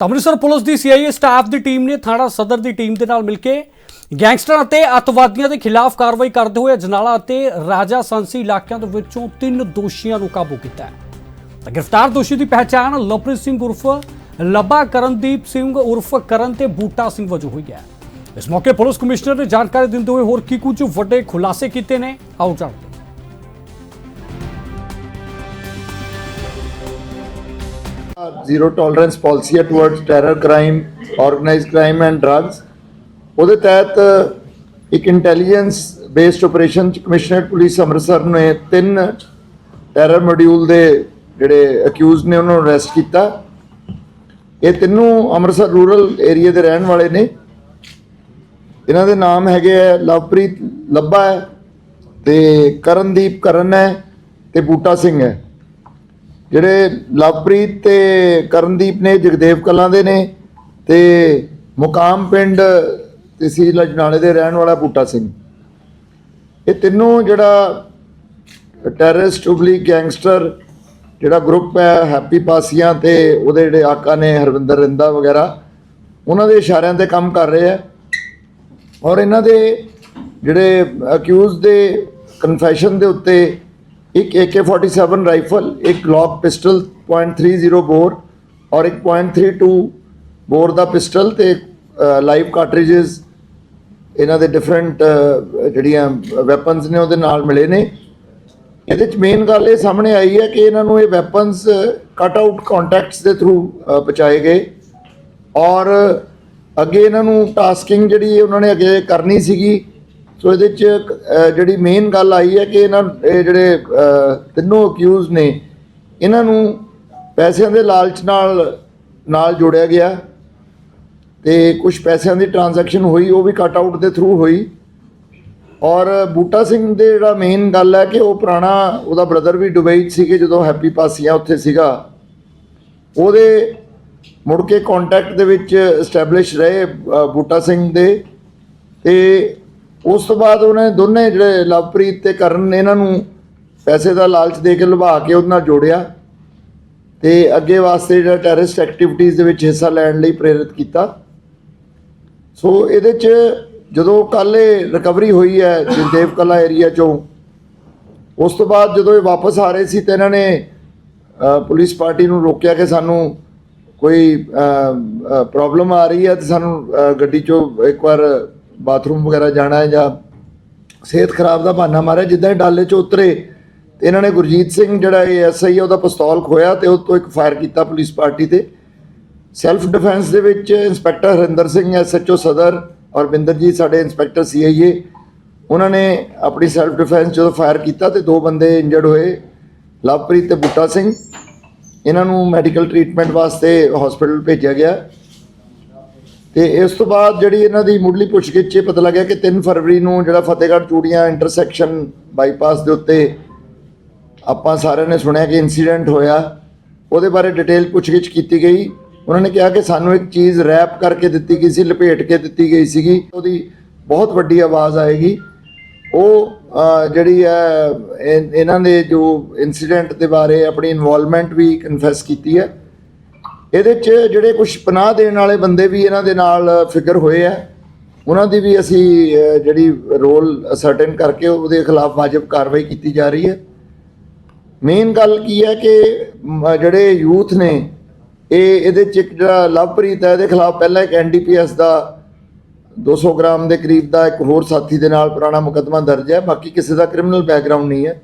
Amritsar police ਦੀ CIA staff ਦੀ team ਨੇ ਥਾਣਾ ਸਦਰ ਦੀ ਟੀਮ ਦੇ ਨਾਲ ਮਿਲ ਕੇ ਗੈਂਗਸਟਰਾਂ ਅਤੇ ਅੱਤਵਾਦੀਆਂ ਦੇ ਖਿਲਾਫ ਕਾਰਵਾਈ ਕਰਦੇ ਹੋਏ ਅਜਨਾਲਾ ਅਤੇ ਰਾਜਾ ਸੰਸੀ ਇਲਾਕਿਆਂ ਦੇ ਵਿੱਚੋਂ ਤਿੰਨ ਦੋਸ਼ੀਆਂ ਨੂੰ ਕਾਬੂ ਕੀਤਾ ਹੈ ਤਾਂ ਗ੍ਰਿਫਤਾਰ ਦੋਸ਼ੀ ਦੀ ਪਹਿਚਾਣ ਲਵਪ੍ਰੀਤ ਸਿੰਘ ਉਰਫ, ਲੱਭਾ ਕਰਨਦੀਪ ਸਿੰਘ ਉਰਫ ਕਰਨ ਤੇ ਬੂਟਾ ਸਿੰਘ ਵਜੋਂ ਹੋਈ ਹੈ ਇਸ ਮੌਕੇ ਪੁਲਿਸ ਕਮਿਸ਼ਨਰ ਨੇ ਜਾਣਕਾਰੀ ਦਿੰਦੇ ਹੋਏ ਹੋਰ ਕੀ ਕੁਝ ਵੱਡੇ ਖੁਲਾਸੇ ਕੀਤੇ ਨੇ, ਆਓ ਜਾਣਦੇ ਹਾਂ। ਜ਼ੀਰੋ ਟੋਲਰੈਂਸ ਪਾਲਿਸੀ ਹੈ towards terror crime organised crime and drugs ਉਹਦੇ ਤਹਿਤ ਇੱਕ ਇੰਟੈਲੀਜੈਂਸ ਬੇਸਡ ਆਪਰੇਸ਼ਨ ਚ ਕਮਿਸ਼ਨਰੇਟ ਪੁਲਿਸ ਅੰਮ੍ਰਿਤਸਰ ਨੇ ਤਿੰਨ ਟੈਰਰ ਮੋਡਿਊਲ ਦੇ ਜਿਹੜੇ ਅਕਿਊਜ਼ ਨੇ ਉਹਨਾਂ ਨੂੰ ਅਰੈਸਟ ਕੀਤਾ। ਇਹ ਤਿੰਨੋਂ ਅੰਮ੍ਰਿਤਸਰ ਰੂਰਲ ਏਰੀਆ ਦੇ ਰਹਿਣ ਵਾਲੇ ਨੇ। ਇਹਨਾਂ ਦੇ ਨਾਮ ਹੈਗੇ ਹੈ ਲਵਪ੍ਰੀਤ ਲੱਭਾ ਹੈ ਤੇ ਕਰਨਦੀਪ ਕਰਨ ਹੈ ਤੇ ਬੂਟਾ ਸਿੰਘ ਹੈ। ਜਿਹੜੇ ਲਵਪ੍ਰੀਤ ਤੇ ਕਰਨਦੀਪ ਨੇ, ਜਗਦੇਵ ਕਲਾਂ ਦੇ ਨੇ ਤੇ ਮੁਕਾਮ ਪਿੰਡ ਤਹਿਸੀਲ ਅਜਨਾਲੇ ਦੇ ਰਹਿਣ ਵਾਲਾ ਬੂਟਾ ਸਿੰਘ। ਇਹ ਤਿੰਨੋਂ ਜਿਹੜਾ ਟੈਰਰਿਸਟ ਉਬਲੀ ਗੈਂਗਸਟਰ ਜਿਹੜਾ ਗਰੁੱਪ ਹੈ ਹੈਪੀ ਪਾਸੀਆਂ ਤੇ ਉਹਦੇ ਜਿਹੜੇ ਆਕਾ ਨੇ, ਹਰਵਿੰਦਰ ਰਿੰਦਾ ਵਗੈਰਾ, ਉਹਨਾਂ ਦੇ ਇਸ਼ਾਰਿਆਂ ਤੇ ਕੰਮ ਕਰ ਰਹੇ ਆ। ਔਰ ਇਹਨਾਂ ਦੇ ਜਿਹੜੇ ਅਕਿਊਜ਼ ਦੇ ਕਨਫੈਸ਼ਨ ਦੇ ਉੱਤੇ ਇੱਕ AK47 ਰਾਈਫਲ ਇੱਕ ਗਲੌਕ ਪਿਸਟਲ .30 ਬੋਰ ਔਰ ਇੱਕ .32 ਬੋਰ ਦਾ ਪਿਸਟਲ ਤੇ ਲਾਈਵ ਕਾਰਟ੍ਰਿਜਸ ਇਹਨਾਂ ਦੇ ਡਿਫਰੈਂਟ ਜਿਹੜੀਆਂ ਵੈਪਨਸ ਨੇ ਉਹਦੇ ਨਾਲ ਮਿਲੇ ਨੇ। ਇਹਦੇ ਚ ਮੇਨ ਗੱਲ ਇਹ ਸਾਹਮਣੇ ਆਈ ਹੈ ਕਿ ਇਹਨਾਂ ਨੂੰ ਇਹ ਵੈਪਨਸ ਕਟ ਆਊਟ ਕੰਟੈਕਟਸ ਦੇ ਥਰੂ ਪਹੁੰਚਾਏ ਗਏ। ਔਰ ਅੱਗੇ ਇਹਨਾਂ ਨੂੰ ਟਾਸਕਿੰਗ ਜਿਹੜੀ ਉਹਨਾਂ ਨੇ ਅੱਗੇ ਕਰਨੀ ਸੀਗੀ ਸੋ ਇਹਦੇ ਚ ਜਿਹੜੀ ਮੇਨ ਗੱਲ ਆਈ ਹੈ ਕਿ ਇਹਨਾਂ, ਇਹ ਜਿਹੜੇ ਤਿੰਨੋਂ ਅਕਿਊਜ਼ ਨੇ, ਇਹਨਾਂ ਨੂੰ ਪੈਸਿਆਂ ਦੇ ਲਾਲਚ ਨਾਲ ਨਾਲ ਜੋੜਿਆ ਗਿਆ ਤੇ ਕੁਝ ਪੈਸਿਆਂ ਦੀ ਟ੍ਰਾਂਜੈਕਸ਼ਨ ਹੋਈ, ਉਹ ਵੀ ਕਟ ਆਊਟ ਦੇ ਥਰੂ ਹੋਈ। ਔਰ ਬੂਟਾ ਸਿੰਘ ਦੇ ਜਿਹੜਾ ਮੇਨ ਗੱਲ ਹੈ ਕਿ ਉਹ ਪੁਰਾਣਾ, ਉਹਦਾ ਬ੍ਰਦਰ ਵੀ ਦੁਬਈ 'ਚ ਸੀਗੇ, ਜਦੋਂ ਹੈਪੀ ਪਾਸੀਆਂ ਉੱਥੇ ਸੀਗਾ। ਉਹਦੇ ਮੁੜ ਕੇ ਕੰਟੈਕਟ ਦੇ ਵਿੱਚ ਐਸਟੈਬਲਿਸ਼ ਰਹੇ ਬੂਟਾ ਸਿੰਘ ਦੇ। ਤੇ ਉਸ ਤੋਂ ਬਾਅਦ ਉਹਨੇ ਦੋਨੇ ਜਿਹੜੇ ਲਵਪ੍ਰੀਤ ਤੇ ਕਰਨ ਨੇ ਇਹਨਾਂ ਨੂੰ ਪੈਸੇ ਦਾ ਲਾਲਚ ਦੇ ਕੇ ਲੁਭਾ ਕੇ ਉਹਦੇ ਨਾਲ ਜੋੜਿਆ ਤੇ ਅੱਗੇ ਵਾਸਤੇ ਜਿਹੜਾ ਟੈਰਰਿਸਟ ਐਕਟੀਵਿਟੀਜ਼ ਦੇ ਵਿੱਚ ਹਿੱਸਾ ਲੈਣ ਲਈ ਪ੍ਰੇਰਿਤ ਕੀਤਾ। ਸੋ ਇਹਦੇ ਚ ਜਦੋਂ ਕੱਲ ਇਹ ਰਿਕਵਰੀ ਹੋਈ ਹੈ ਜਗਦੇਵ ਕਲਾ ਏਰੀਆ ਚੋਂ, ਉਸ ਤੋਂ ਬਾਅਦ ਜਦੋਂ ਇਹ ਵਾਪਸ ਆ ਰਹੇ ਸੀ ਤੇ ਇਹਨਾਂ ਨੇ ਪੁਲਿਸ ਪਾਰਟੀ ਨੂੰ ਰੋਕਿਆ ਕਿ ਸਾਨੂੰ ਕੋਈ ਪ੍ਰੋਬਲਮ ਆ ਰਹੀ ਹੈ ਤੇ ਸਾਨੂੰ ਗੱਡੀ ਚੋਂ ਇੱਕ ਵਾਰ ਬਾਥਰੂਮ ਵਗੈਰਾ ਜਾਣਾ ਹੈ ਜਾਂ ਸਿਹਤ ਖਰਾਬ ਦਾ ਬਹਾਨਾ ਮਾਰਿਆ, ਜਿੱਦਾਂ ਹੀ ਡਾਲੇ ਚੋਂ ਉਤਰੇ ਤੇ ਇਹਨਾਂ ਨੇ ਗੁਰਜੀਤ ਸਿੰਘ ਜਿਹੜਾ ਇਹ ਐਸਆਈ ਉਹਦਾ ਪਿਸਤੌਲ ਖੋਇਆ ਤੇ ਉਹ ਤੋਂ ਇੱਕ ਫਾਇਰ ਕੀਤਾ ਪੁਲਿਸ ਪਾਰਟੀ ਤੇ। ਸੈਲਫ ਡਿਫੈਂਸ ਦੇ ਵਿੱਚ ਇੰਸਪੈਕਟਰ ਹਰਿੰਦਰ ਸਿੰਘ ਐਸਐਚਓ ਸਦਰ ਔਰ ਬਿੰਦਰਜੀਤ ਸਾਡੇ ਇੰਸਪੈਕਟਰ ਸੀਆਈਏ ਉਹਨਾਂ ਨੇ ਆਪਣੀ ਸੈਲਫ ਡਿਫੈਂਸ ਜਦੋਂ ਫਾਇਰ ਕੀਤਾ ਤੇ ਦੋ ਬੰਦੇ ਇੰਜਰਡ ਹੋਏ, ਲਵਪ੍ਰੀਤ ਤੇ ਬੁੱਟਾ ਸਿੰਘ। ਇਹਨਾਂ ਨੂੰ ਮੈਡੀਕਲ ਟ੍ਰੀਟਮੈਂਟ ਵਾਸਤੇ ਹਸਪੀਟਲ ਭੇਜਿਆ ਗਿਆ। ਤੇ ਇਸ ਤੋਂ ਬਾਅਦ ਜਿਹੜੀ ਇਹਨਾਂ ਦੀ ਮੁੱਢਲੀ ਪੁੱਛਗਿੱਛ 'ਚ ਪਤਾ ਲੱਗਿਆ ਕਿ 3 ਫਰਵਰੀ ਨੂੰ ਜਿਹੜਾ ਫਤਿਹਗੜ੍ਹ ਚੂੜੀਆਂ ਇੰਟਰਸੈਕਸ਼ਨ ਬਾਈਪਾਸ ਦੇ ਉੱਤੇ ਆਪਾਂ ਸਾਰਿਆਂ ਨੇ ਸੁਣਿਆ ਕਿ ਇਨਸੀਡੈਂਟ ਹੋਇਆ। ਉਹਦੇ ਬਾਰੇ ਡਿਟੇਲ ਪੁੱਛਗਿੱਛ ਕੀਤੀ ਗਈ। ਉਹਨਾਂ ਨੇ ਕਿਹਾ ਕਿ ਸਾਨੂੰ ਇੱਕ ਚੀਜ਼ ਰੈਪ ਕਰਕੇ ਦਿੱਤੀ ਗਈ ਸੀ, ਲਪੇਟ ਕੇ ਦਿੱਤੀ ਗਈ ਸੀਗੀ। ਉਹਦੀ ਬਹੁਤ ਵੱਡੀ ਆਵਾਜ਼ ਆਏਗੀ। ਉਹ ਜਿਹੜੀ ਹੈ, ਇਹ- ਇਹਨਾਂ ਦੇ ਜੋ ਇਨਸੀਡੈਂਟ ਦੇ ਬਾਰੇ ਆਪਣੀ ਇਨਵੋਲਵਮੈਂਟ ਵੀ ਕਨਫੈਸ ਕੀਤੀ ਹੈ। ਇਹਦੇ 'ਚ ਜਿਹੜੇ ਕੁਝ ਪਨਾਹ ਦੇਣ ਵਾਲੇ ਬੰਦੇ ਵੀ ਇਹਨਾਂ ਦੇ ਨਾਲ ਫਿਕਰ ਹੋਏ ਆ, ਉਹਨਾਂ ਦੀ ਵੀ ਅਸੀਂ ਜਿਹੜੀ ਰੋਲ ਅਸਰਟਨ ਕਰਕੇ ਉਹਦੇ ਖਿਲਾਫ ਵਾਜਬ ਕਾਰਵਾਈ ਕੀਤੀ ਜਾ ਰਹੀ ਹੈ। ਮੇਨ ਗੱਲ ਕੀ ਹੈ ਕਿ ਜਿਹੜੇ ਯੂਥ ਨੇ, ਇਹ ਇਹਦੇ ਚ ਇੱਕ ਜਿਹੜਾ ਲਵਪ੍ਰੀਤ ਹੈ, ਇਹਦੇ ਖਿਲਾਫ ਪਹਿਲਾਂ ਇੱਕ ਐਨਡੀਪੀਐਸ ਦਾ 200 ਗ੍ਰਾਮ ਦੇ ਕਰੀਬ ਦਾ ਇੱਕ ਹੋਰ ਸਾਥੀ ਦੇ ਨਾਲ ਪੁਰਾਣਾ ਮੁਕੱਦਮਾ ਦਰਜ ਹੈ, ਬਾਕੀ ਕਿਸੇ ਦਾ ਕ੍ਰਿਮੀਨਲ ਬੈਕਗ੍ਰਾਉਂਡ ਨਹੀਂ ਹੈ।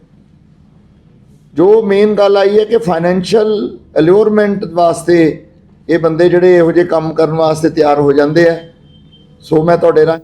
ਜੋ ਮੇਨ ਗੱਲ ਆਈ ਹੈ ਕਿ ਫਾਈਨੈਂਸ਼ੀਅਲ ਅਲਿਓਰਮੈਂਟ ਵਾਸਤੇ ਇਹ ਬੰਦੇ ਜਿਹੜੇ ਇਹੋ ਜਿਹੇ ਕੰਮ ਕਰਨ ਵਾਸਤੇ ਤਿਆਰ ਹੋ ਜਾਂਦੇ ਆ। ਸੋ ਮੈਂ ਤੁਹਾਡੇ ਨਾਲ